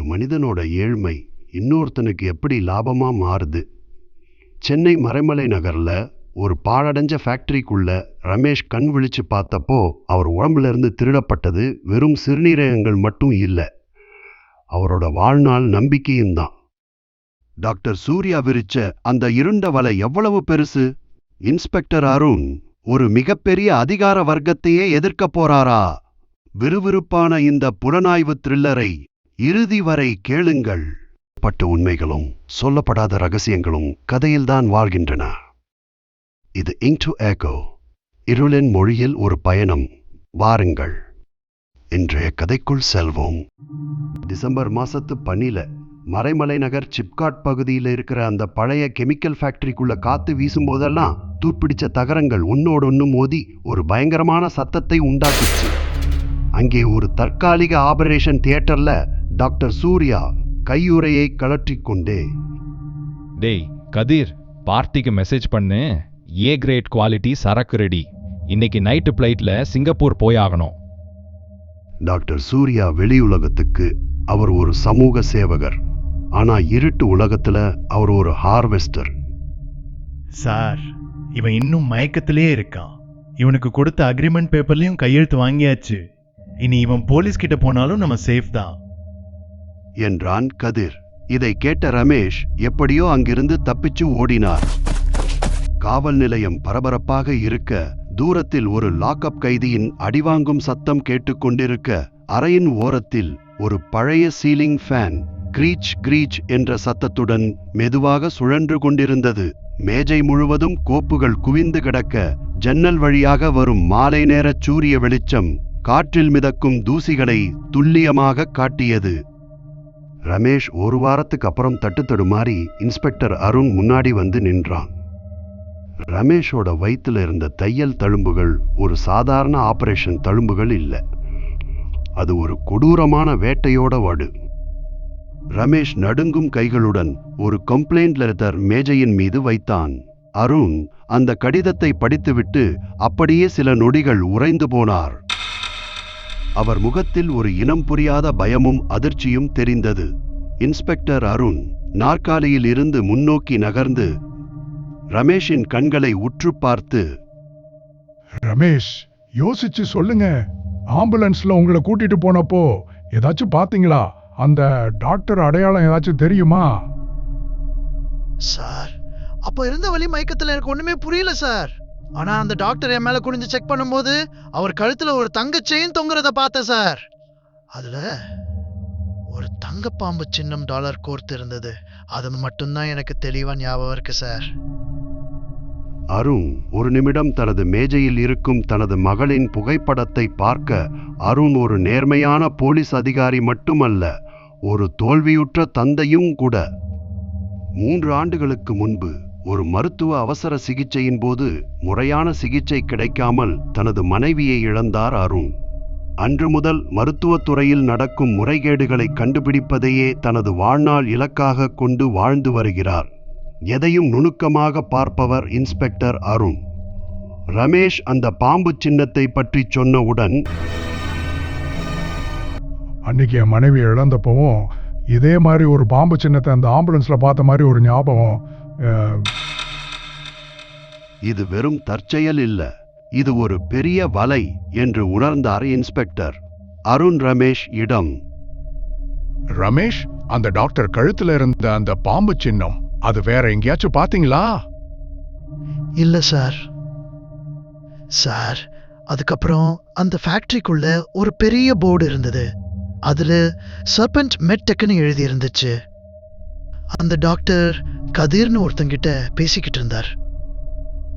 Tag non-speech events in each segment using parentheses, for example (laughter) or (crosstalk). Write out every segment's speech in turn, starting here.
ஒரு மனிதனோட ஏழ்மை இன்னொருத்தனுக்கு எப்படி லாபமா மாறுது? சென்னை மறைமலை நகர்ல ஒரு பாழடைஞ்ச ஃபேக்டரிக்குள்ள ரமேஷ் கண் விழிச்சு பார்த்தப்போ அவர் உடம்புல இருந்து திருடப்பட்டது வெறும் சிறுநீரகங்கள் மட்டும் இல்லை. அவரோட வாழ்நாள் நம்பிக்கையும் தான். டாக்டர் சூர்யா விரிச்ச அந்த இருண்ட வலை எவ்வளவு பெருசு? இன்ஸ்பெக்டர் அருண் ஒரு மிகப்பெரிய அதிகார வர்க்கத்தையே எதிர்க்கப் போறாரா? விறுவிறுப்பான இந்த புலனாய்வு த்ரில்லரை இறுதி வரை கேளுங்கள். பட்ட உண்மைகளும் சொல்லப்படாத ரகசியங்களும் கதையில்தான் வாழ்கின்றன. இது இங் டு ஏகோ இருளின் மொழியில் ஒரு பயணம். வாருங்கள். இன்றைய கதைக்குள் செல்வோம். டிசம்பர் மாசத்து பனில மறைமலை நகர் சிப்காட் பகுதியில் இருக்கிற அந்த பழைய கெமிக்கல் ஃபேக்டரிக்குள்ள காத்து வீசும்போதெல்லாம் தூர்ப்பிடிச்ச தகரங்கள் ஒன்னோடொன்னு மோதி ஒரு பயங்கரமான சத்தத்தை உண்டாக்குச்சு. அங்கே ஒரு தற்காலிக ஆபரேஷன் தியேட்டர்ல டாக்டர் சூர்யா கையுறையை கழற்றிக் கொண்டே. டேய் கதிர் பார்ட்டிக்கு மெசேஜ் பண்ணு. ஏ கிரேட் குவாலிட்டி சரக்கு ரெடி இன்னைக்கு நைட்டு ஃப்ளைட்ல சிங்கப்பூர் போயாகணும். டாக்டர் சூர்யா வெளியுலகத்துக்கு அவர் ஒரு சமூக சேவகர். ஆனா இருட்டு உலகத்துல அவர் ஒரு ஹார்வெஸ்டர் சார் இவன் இன்னும் மயக்கத்திலே இருக்கான். இவனுக்கு கொடுத்த அக்ரிமெண்ட் பேப்பர்லயும் கையெழுத்து வாங்கியாச்சு. இனி இவன் போலீஸ் கிட்ட போனாலும் நம்ம சேஃப் தான். என்றான் கதிர். இதை கேட்ட ரமேஷ் எப்படியோ அங்கிருந்து தப்பிச்சு ஓடினார். காவல் நிலையம் பரபரப்பாக இருக்க தூரத்தில் ஒரு லாக்அப் கைதியின் அடிவாங்கும் சத்தம் கேட்டுக்கொண்டிருக்க அறையின் ஓரத்தில் ஒரு பழைய சீலிங் ஃபேன் கிரீச் கிரீச் என்ற சத்தத்துடன் மெதுவாக சுழன்று கொண்டிருந்தது. மேஜை முழுவதும் கோப்புகள் குவிந்து கிடக்க ஜன்னல் வழியாக வரும் மாலை நேரச் சூரிய வெளிச்சம் காற்றில் மிதக்கும் தூசிகளை துல்லியமாக காட்டியது. ரமேஷ் ஒரு வாரத்துக்கு அப்புறம் தட்டு தடுமாறி இன்ஸ்பெக்டர் அருண் முன்னாடி வந்து நின்றான். ரமேஷோட வயித்துல இருந்த தையல் தழும்புகள் ஒரு சாதாரண ஆபரேஷன் தழும்புகள் இல்ல. அது ஒரு கொடூரமான வேட்டையோட வடு. ரமேஷ் நடுங்கும் கைகளுடன் ஒரு கம்ப்ளைண்ட் லெட்டர் மேஜையின் மீது வைத்தான். அருண் அந்த கடிதத்தை படித்துவிட்டு அப்படியே சில நொடிகள் உறைந்து போனார். அவர் முகத்தில் ஒரு இனம் புரியாத பயமும் அதிர்ச்சியும் தெரிந்தது. இன்ஸ்பெக்டர் அருண் நாற்காலியில் இருந்து முன்னோக்கி நகர்ந்து ரமேஷின் கண்களை உற்று பார்த்து ரமேஷ் யோசிச்சு சொல்லுங்க. ஆம்புலன்ஸ்ல உங்களை கூட்டிட்டு போனப்போ ஏதாச்சும் பாத்தீங்களா? அந்த டாக்டர் அடையாளம் ஏதாச்சும் தெரியுமா? சார் அப்போ இருந்த வலி மயக்கத்துல எனக்கு ஒண்ணுமே புரியல சார். ஆனா அந்த டாக்டர் என் மேல குனிஞ்சு செக் பண்ணும்போது அவர் கழுத்துல ஒரு தங்க செயின் தொங்குறத பார்த்தேன் சார். அதுல ஒரு தங்க பாம்பு சின்னம் டாலர் கோர்த்து இருந்தது. அது மட்டும்தான் எனக்கு தெளிவா ஞாபகம் இருக்கு சார். அருண் ஒரு நிமிடம் தனது மேஜையில் இருக்கும் தனது மகளின் புகைப்படத்தை பார்க்க அருண் ஒரு நேர்மையான போலீஸ் அதிகாரி மட்டுமல்ல ஒரு தோல்வியுற்ற தந்தையும் கூட. மூன்று ஆண்டுகளுக்கு முன்பு ஒரு மருத்துவ அவசர சிகிச்சையின் போது முறையான சிகிச்சை கிடைக்காமல் தனது மனைவியை இழந்தார் அருண். அன்று முதல் மருத்துவத்துறையில் நடக்கும் முறைகேடுகளை கண்டுபிடிப்பதையே தனது வாழ்நாள் இலக்காக கொண்டு வாழ்ந்து வருகிறார். எதையும் நுணுக்கமாக பார்ப்பவர் இன்ஸ்பெக்டர் அருண். ரமேஷ் அந்த பாம்பு சின்னத்தை பற்றி சொன்னவுடன் அன்னைக்கு என் மனைவி இழந்தப்பவும் இதே மாதிரி ஒரு பாம்பு சின்னத்தை அந்த ஆம்புலன்ஸ்ல பார்த்த மாதிரி ஒரு ஞாபகம் இது வெறும் தற்செயல் இல்ல. இது ஒரு பெரிய வலை என்று உணர்ந்தார் இன்ஸ்பெக்டர். அருண் ரமேஷ் இடம். ரமேஷ் அந்த டாக்டர் கழுத்துல இருந்த அந்த பாம்பு சின்னம் அது வேற எங்கேயாச்சும் பாத்தீங்களா? இல்ல சார். சார் அதுக்கப்புறம் அந்த ஃபேக்டரிக்குள்ள ஒரு பெரிய போர்டு இருந்தது. அதுல சர்பெண்ட் மெட்டெக்னு எழுதி இருந்துச்சு அந்த டாக்டர் கதிர்னு ஒருத்தங்கிட்ட பேசிக்கிட்டு இருந்தார்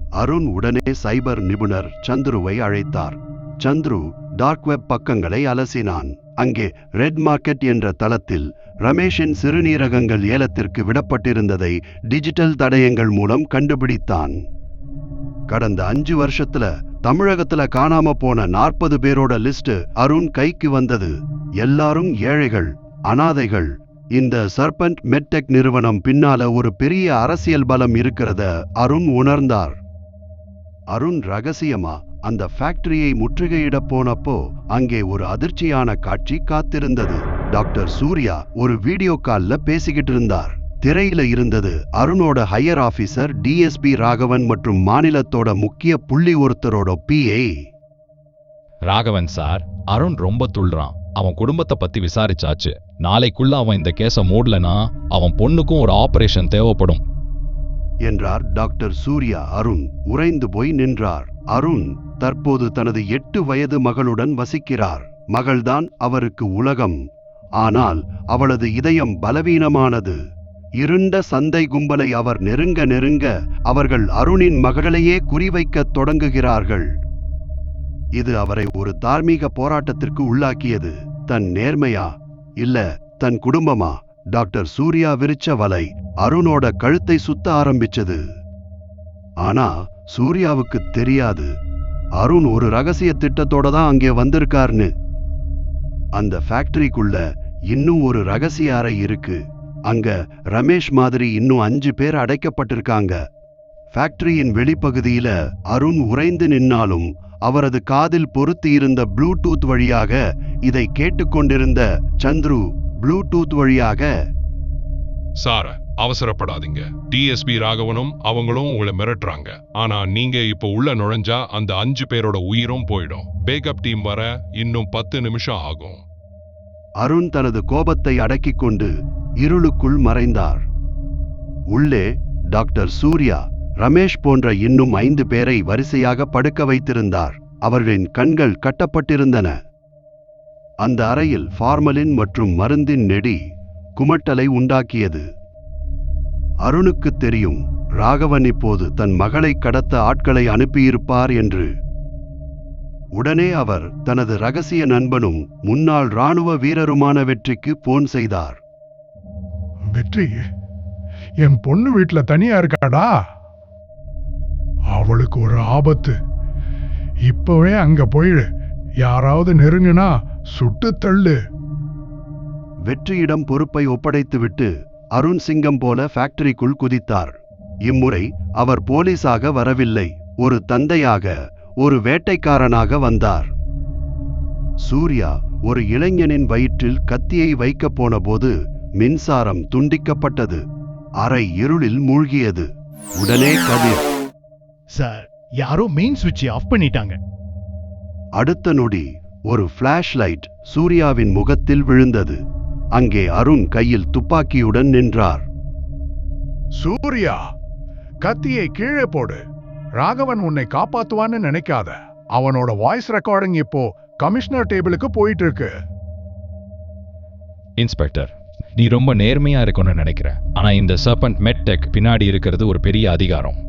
அருண் உடனே சைபர் நிபுணர் சந்துருவை அழைத்தார். சந்துரு டார்க் வெப் பக்கங்களை அலசினான். அங்கே ரெட் மார்க்கெட் என்ற தளத்தில் ரமேஷின் சிறுநீரகங்கள் ஏலத்திற்கு விடப்பட்டிருந்ததை டிஜிட்டல் தடயங்கள் மூலம் கண்டுபிடித்தான். கடந்த அஞ்சு வருஷத்துல தமிழகத்துல காணாம போன நாற்பது பேரோட லிஸ்ட் அருண் கைக்கு வந்தது. எல்லாரும் ஏழைகள் அனாதைகள் இந்த சர்பண்ட் மெட்டெக் நிறுவனம் பின்னால ஒரு பெரிய அரசியல் பலம் இருக்கிறத அருண் உணர்ந்தார். அருண் ரகசியமா அந்த ஃபேக்டரியை முற்றுகையிடப் போனப்போ அங்கே ஒரு அதிர்ச்சியான காட்சி காத்திருந்தது. டாக்டர் சூர்யா ஒரு வீடியோ கால்ல பேசிக்கிட்டு இருந்தார். திரையில இருந்தது அருணோட ஹையர் ஆபீசர் டிஎஸ்பி ராகவன் மற்றும் மாநிலத்தோட முக்கிய புள்ளி ஒருத்தரோட பிஏ ராகவன் சார் அருண் ரொம்ப துள்றான். அவன் குடும்பத்தை பத்தி விசாரிச்சாச்சு. நாளைக்குள்ள அவன் இந்த கேஸை மூடலனா அவன் பொண்ணுக்கும் ஒரு ஆபரேஷன் தேவைப்படும். என்றார் டாக்டர் சூர்யா அருண். உறைந்து போய் நின்றார். அருண் தற்போது தனது எட்டு வயது மகளுடன் வசிக்கிறார். மகள்தான் அவருக்கு உலகம். ஆனால் அவளது இதயம் பலவீனமானது. இருண்ட சந்தை கும்பலை அவர் நெருங்க நெருங்க அவர்கள் அருணின் மகளையே குறிவைக்கத் தொடங்குகிறார்கள். இது அவரை ஒரு தார்மீக போராட்டத்திற்கு உள்ளாக்கியது. தன் நேர்மையா? இல்ல தன் குடும்பமா? டாக்டர் சூர்யா விரிச்ச வலை அருணோட கழுத்தை சுத்த ஆரம்பிச்சது. ஆனா சூர்யாவுக்கு தெரியாது. அருண் ஒரு ரகசிய திட்டத்தோட தான் அங்கே வந்திருக்கார்னு. அந்த ஃபேக்டரிக்குள்ள இன்னும் ஒரு ரகசிய அறை இருக்கு. அங்க ரமேஷ் மாதிரி இன்னும் அஞ்சு பேர் அடைக்கப்பட்டிருக்காங்க. ஃபேக்டரியின் வெளிப்பகுதியில அருண் உறைந்து நின்னாலும் அவரது காதில் பொருத்தி இருந்த ப்ளூடூத் வழியாக இதை கேட்டுக்கொண்டிருந்த சந்துரு ப்ளூடூத் வழியாக சார் அவசரப்படாதீங்க. டிஎஸ்பி ராகவனும் அவங்களும் உங்களை மிரட்டுறாங்க. ஆனா நீங்க இப்போ உள்ள நுழைஞ்சா அந்த அஞ்சு பேரோட உயிரும் போயிடும். பேக்கப் டீம் வர இன்னும் பத்து நிமிஷம் ஆகும். அருண் தனது கோபத்தை அடக்கிக் கொண்டு இருளுக்குள் மறைந்தார். உள்ளே டாக்டர் சூர்யா ரமேஷ் போன்ற இன்னும் ஐந்து பேரை வரிசையாக படுக்க வைத்திருந்தார். அவர்களின் கண்கள் கட்டப்பட்டிருந்தன. அந்த அறையில் ஃபார்மலின் மற்றும் மருந்தின் நெடி குமட்டலை உண்டாக்கியது. அருணுக்கு தெரியும் ராகவன் இப்போது தன் மகளை கடத்த ஆட்களை அனுப்பியிருப்பார் என்று. உடனே அவர் தனது ரகசிய நண்பனும் முன்னாள் ராணுவ வீரருமான வெற்றிக்கு போன் செய்தார். வெற்றி என் பொண்ணு வீட்டில் தனியா இருக்காடா? அவளுக்கு ஒரு ஆபத்து. இப்பவே அங்க போயிடு. யாராவது நெருங்கினா சுட்டு தள்ளு. வெற்றியிடம் பொறுப்பை ஒப்படைத்துவிட்டு அருண் சிங்கம் போல ஃபேக்டரிக்குள் குதித்தார். இம்முறை அவர் போலீஸாக வரவில்லை. ஒரு தந்தையாக ஒரு வேட்டைக்காரனாக வந்தார். சூர்யா ஒரு இளைஞனின் வயிற்றில் கத்தியை வைக்கப் போனபோது மின்சாரம் துண்டிக்கப்பட்டது. அறை இருளில் மூழ்கியது. உடனே கதிர் சார் யாரோ மெயின் சுவிட்சை ஆஃப் பண்ணிட்டாங்க. அடுத்த நொடி ஒரு ஃபிளாஷ் லைட் சூர்யாவின் முகத்தில் விழுந்தது. அங்கே அருண் கையில் துப்பாக்கியுடன் நின்றார். சூர்யா கத்தியை கீழே போடு. ராகவன் உன்னை காப்பாத்துவான்னு நினைக்காத. அவனோட வாய்ஸ் ரெக்கார்டிங் இப்போ கமிஷனர் டேபிளுக்கு போயிட்டு இருக்கு இன்ஸ்பெக்டர் நீ ரொம்ப நேர்மையா இருக்கணும்னு நினைக்கிற. ஆனா இந்த சர்பண்ட் மெட்டெக் பின்னாடி இருக்கிறது ஒரு பெரிய அதிகாரம்.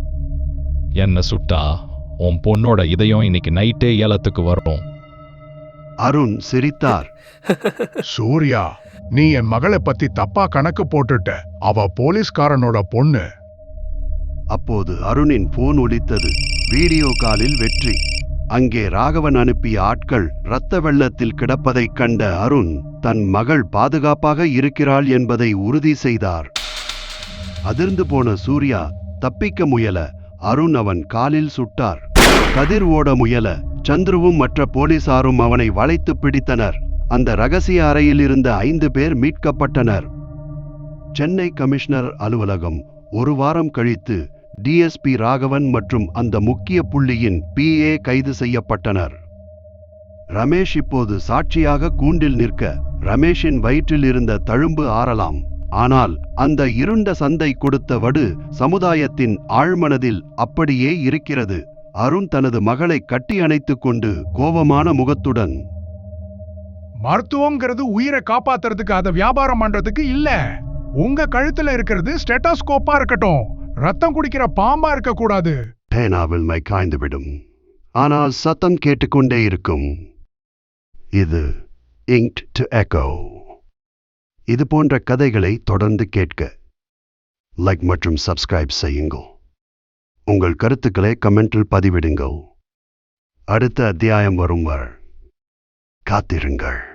என்ன சுட்டா? உன் பொண்ணோட இதயம் இன்னைக்கு நைட்டே ஏலத்துக்கு வரும். அருண் சிரித்தார். (laughs) சூர்யா நீ என் மகளை பத்தி தப்பா கணக்கு போட்டுட்ட. அவ போலீஸ்காரனோட பொண்ணு. அப்போது அருணின் போன் ஒலித்தது. வீடியோ காலில் வெற்றி. அங்கே ராகவன் அனுப்பிய ஆட்கள் இரத்த வெள்ளத்தில் கிடப்பதைக் கண்ட அருண் தன் மகள் பாதுகாப்பாக இருக்கிறாள் என்பதை உறுதி செய்தார். அதிர்ந்து போன சூர்யா தப்பிக்க முயல. அருண் அவன் காலில் சுட்டார். கதிர் ஓட முயல சந்துருவும் மற்ற போலீசாரும் அவனை வளைத்து பிடித்தனர். அந்த ரகசிய அறையில் இருந்த ஐந்து பேர் மீட்கப்பட்டனர். சென்னை கமிஷனர் அலுவலகம் ஒரு வாரம் கழித்து டிஎஸ்பி ராகவன் மற்றும் அந்த முக்கிய புள்ளியின் பிஏ கைது செய்யப்பட்டனர். ரமேஷ் இப்போது சாட்சியாக கூண்டில் நிற்க ரமேஷின் வயிற்றில் இருந்த தழும்பு ஆறலாம். ஆனால் அந்த இருண்ட சந்தை கொடுத்த வடு சமுதாயத்தின் ஆழ்மனதில் அப்படியே இருக்கிறது. அருண் தனது மகளை கட்டி அணைத்துக் கொண்டு கோபமான முகத்துடன் மருத்துவங்கிறது உயிரை காப்பாத்துறதுக்கு அதை வியாபாரம் பண்றதுக்கு இல்ல. உங்க கழுத்துல இருக்கிறது ஸ்டெட்டாஸ்கோப்பா இருக்கட்டும். ரத்தம் குடிக்கிற பாம்பா இருக்க கூடாது பேனாவில் மை காய்ந்துவிடும் ஆனால் சத்தம் கேட்டுக்கொண்டே இருக்கும். இது இங்க்ட் டு எக்கோ இது போன்ற கதைகளை தொடர்ந்து கேட்க லைக் மற்றும் சப்ஸ்கிரைப் செய்யுங்கள். உங்கள் கருத்துக்களை கமெண்டில் பதிவிடுங்கள். அடுத்த அத்தியாயம் வரும் வர காத்திருங்கள்.